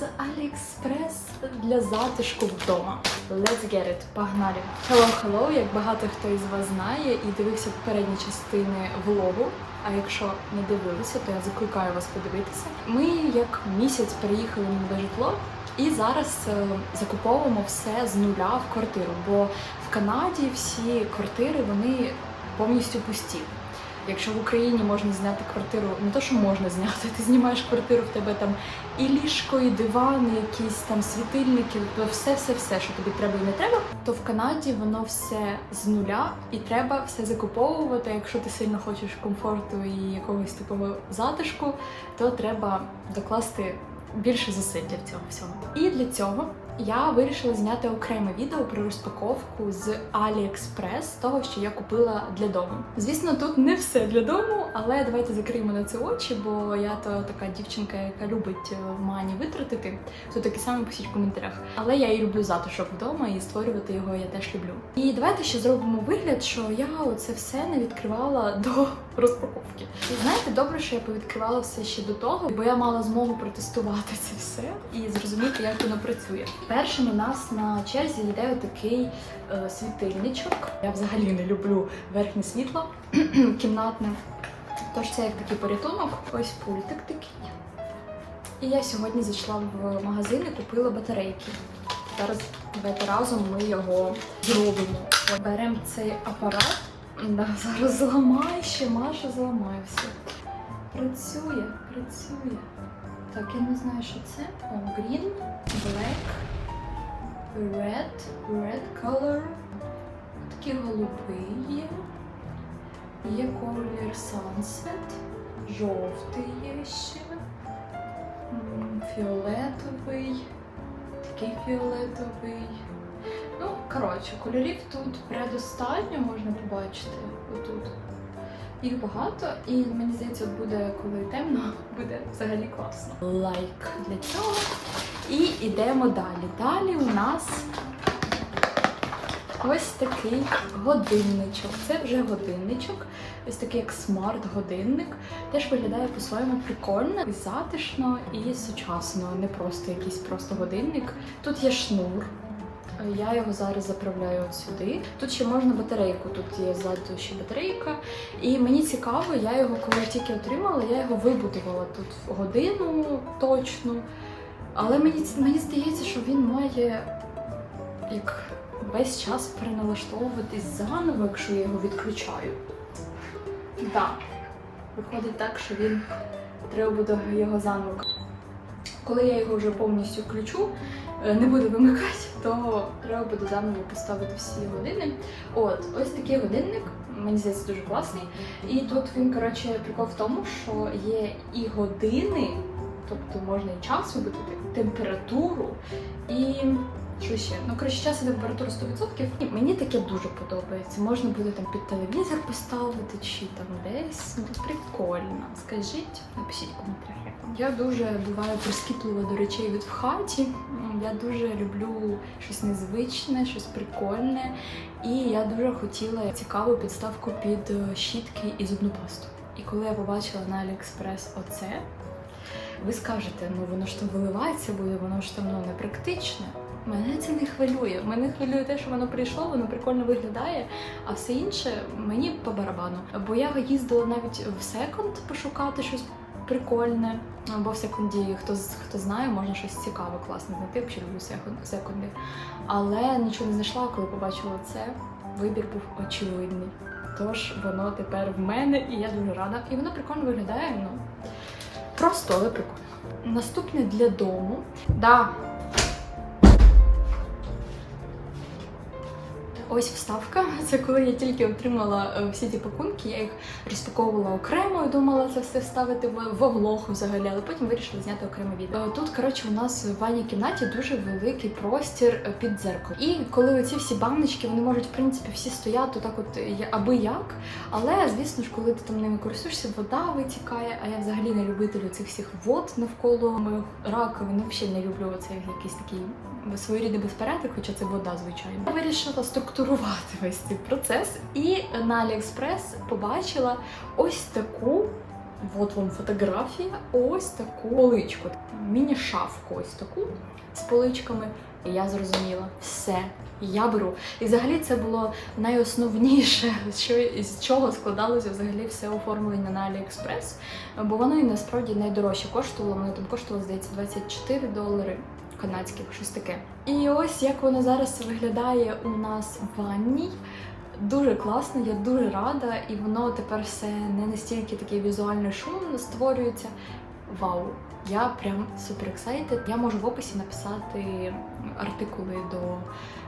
з AliExpress для затишку вдома. Let's get it, погнали! Hello, hello, як багато хто із вас знає і дивився попередні частини влогу. А якщо не дивилися, то я закликаю вас подивитися. Ми як місяць переїхали на нове житло. І зараз е, закуповуємо все з нуля в квартиру, бо в Канаді всі квартири вони повністю пусті. Якщо в Україні можна зняти квартиру, не то що можна зняти, ти знімаєш квартиру, в тебе там і ліжко, і дивани, якісь там світильники, то все, все, все, що тобі треба і не треба. То в Канаді воно все з нуля, і треба все закуповувати. Якщо ти сильно хочеш комфорту і якогось такого затишку, то треба докласти більше зусиль для цього всього. І для цього я вирішила зняти окреме відео про розпаковку з AliExpress, того, що я купила для дому. Звісно, тут не все для дому, але давайте закриємо на це очі, бо я то така дівчинка, яка любить е, мані витратити. Хто таке саме пишіть в коментарях. Але я і люблю затишок вдома і створювати його я теж люблю. І давайте ще зробимо вигляд, що я оце все не відкривала до розпаковки. І знаєте, добре, що я повідкривала все ще до того, бо я мала змогу протестувати це все і зрозуміти, як воно працює. Першим у нас на черзі йде отакий е, світильничок. Я взагалі не люблю верхнє світло кімнатне. Тож це як такий порятунок. Ось пультик такий. І я сьогодні зайшла в магазин і купила батарейки. Зараз давайте разом ми його зробимо. Беремо цей апарат. Да, зараз зламає ще, Маша зламає все. Працює, працює. Так, я не знаю, що це. О, green, black, red, red color. Такі голубий є. Є колір sunset, жовтий є ще, фіолетовий, такий фіолетовий. Ну, коротше, кольорів тут предостатньо можна побачити отут. Їх багато, і мені здається, буде, коли темно, буде взагалі класно. Лайк для цього. І йдемо далі. Далі у нас ось такий годинничок. Це вже годинничок, ось такий як смарт-годинник. Теж виглядає по-своєму прикольно, затишно і сучасно, не просто якийсь просто годинник. Тут є шнур. Я його зараз заправляю от сюди. Тут ще можна батарейку, тут є ззаду ще батарейка. І мені цікаво, я його, коли тільки отримала, я його вибудувала тут годину точно. Але мені, мені здається, що він має як весь час переналаштовуватись заново, якщо я його відключаю. Так. Виходить так, що він треба буде його заново. Коли я його вже повністю включу, е, не буду вимикати, то треба буде заново поставити всі години. От, ось такий годинник, мені здається, дуже класний. І тут він, коротше, прикол в тому, що є і години, тобто можна і час вибити, температуру і. Що ще? Ну, коротше, час і температуру 100%. І Мені таке дуже подобається. Можна буде там під телевізор поставити чи там десь. Ну, прикольно. Скажіть, напишіть в коментарях. Я дуже буваю прискіплива до речей від в хаті. Я дуже люблю щось незвичне, щось прикольне. І я дуже хотіла цікаву підставку під е, щітки і зубну пасту. І коли я побачила на AliExpress оце, ви скажете, ну воно ж там виливається буде, воно ж там ну, не практичне. Мене це не хвилює. Мене хвилює те, що воно прийшло, воно прикольно виглядає, а все інше мені по барабану. Бо я їздила навіть в секонд пошукати щось прикольне. Бо в секунді, хто хто знає, можна щось цікаве, класне знайти, взагалі люблю секунд- секунди. Але нічого не знайшла, коли побачила це, вибір був очевидний. Тож воно тепер в мене, і я дуже рада. І воно прикольно виглядає. Ну просто, але прикольно. Наступне для дому. Да, Ось вставка. Це коли я тільки отримала е, всі ті пакунки, я їх розпаковувала окремо думала це все вставити в, влог взагалі, але потім вирішила зняти окреме відео. Е, Тут, коротше, у нас в ванній кімнаті дуже великий простір е, під дзеркало. І коли оці всі баночки, вони можуть, в принципі, всі стояти так от аби як. Але, звісно ж, коли ти там ними користуєшся, вода витікає, а я взагалі не любителю цих всіх вод навколо моїх раковин. Взагалі не люблю оцей якийсь такий своєрідний безпорядок, хоча це вода, звичайно. Я вирішила структурувати весь цей процес і на AliExpress побачила ось таку от вам фотографія, ось таку поличку, міні-шафку, ось таку з поличками. І я зрозуміла, все, я беру. І взагалі це було найосновніше, що з чого складалося взагалі все оформлення на AliExpress, бо воно і насправді найдорожче коштувало. Воно там коштувало, здається, 24 долари канадських, щось таке. І ось як воно зараз виглядає у нас в ванній. Дуже класно, я дуже рада, і воно тепер все не настільки такий візуальний шум створюється. Вау! Я прям супер ексайтед. Я можу в описі написати артикули до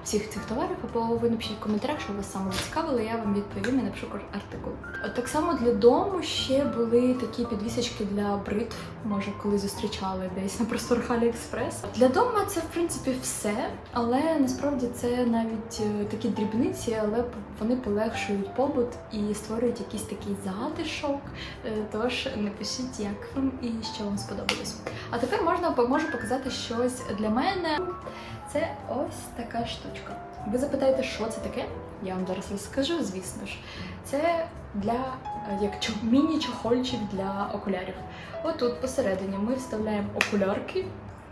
всіх цих товарів, або ви напишіть в коментарях, що вас саме зацікавило, я вам відповім і напишу артикул. Так само для дому ще були такі підвісочки для бритв, може, коли зустрічали десь на просторах Аліекспрес. Для дому це в принципі все, але насправді це навіть е, такі дрібниці, але вони полегшують побут і створюють якийсь такий затишок. Е, Тож напишіть, як вам і що вам сподобалось. А тепер можна можу показати щось для мене. Це ось така штучка. Ви запитаєте, що це таке? Я вам зараз розкажу, звісно ж. Це для як міні-чохольчик для окулярів. Отут посередині ми вставляємо окулярки,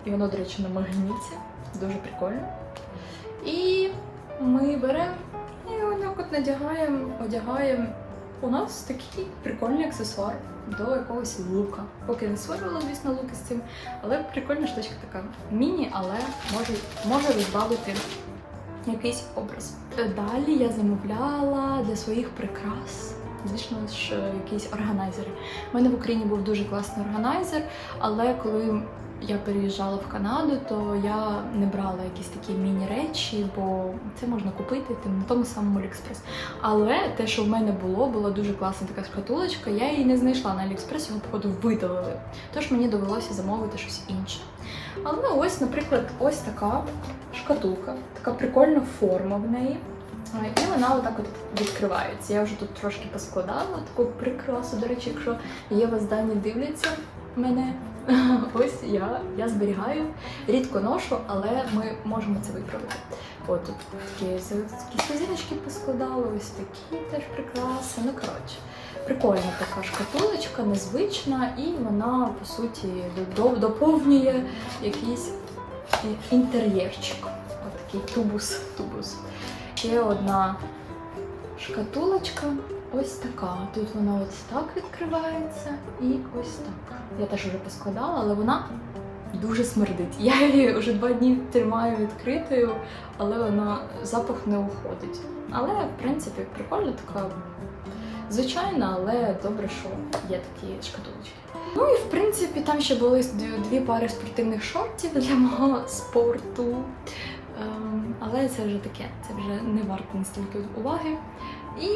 і воно, до речі, на магніті. Дуже прикольно. І ми беремо і отак от надягаємо, одягаємо. У нас такий прикольний аксесуар до якогось лука. Поки не створювала, звісно, луки з цим, але прикольна штучка така. Міні, але може, може розбавити якийсь образ. Далі я замовляла для своїх прикрас. Звісно ж, якісь органайзери. У мене в Україні був дуже класний органайзер, але коли я переїжджала в Канаду, то я не брала якісь такі міні-речі, бо це можна купити там, на тому самому Аліекспрес. Але те, що в мене було, була дуже класна така шкатулочка. Я її не знайшла на Аліекспрес, його походу видалили. Тож мені довелося замовити щось інше. Але ось, наприклад, ось така шкатулка, така прикольна форма в неї. І вона отак от відкривається. Я вже тут трошки поскладала таку прикрасу. До речі, якщо є вас дані дивляться мене, ось я, я зберігаю. Рідко ношу, але ми можемо це виправити. От тут такі, слезиночки поскладала, ось такі теж прикраси. Ну коротше, прикольна така шкатулочка, незвична, і вона по суті до- до- доповнює якийсь інтер'єрчик. От такий тубус. тубус. Ще одна шкатулочка. Ось така. Тут вона ось так відкривається і ось так. Я теж вже поскладала, але вона дуже смердить. Я її вже два дні тримаю відкритою, але вона запах не уходить. Але в принципі прикольна така. Звичайна, але добре, що є такі шкатулочки. Ну і в принципі там ще були дві- пари спортивних шортів для мого спорту. Ем, але це вже таке, це вже не варто настільки уваги. І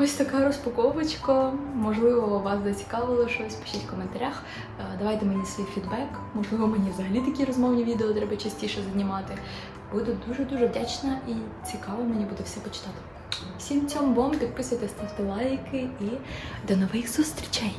ось така розпаковочка. Можливо, вас зацікавило щось, пишіть в коментарях. Е, Давайте мені свій фідбек. Можливо, мені взагалі такі розмовні відео треба частіше знімати. Буду дуже-дуже вдячна і цікаво мені буде все почитати. Всім цьому бом, підписуйтесь, ставте лайки і до нових зустрічей!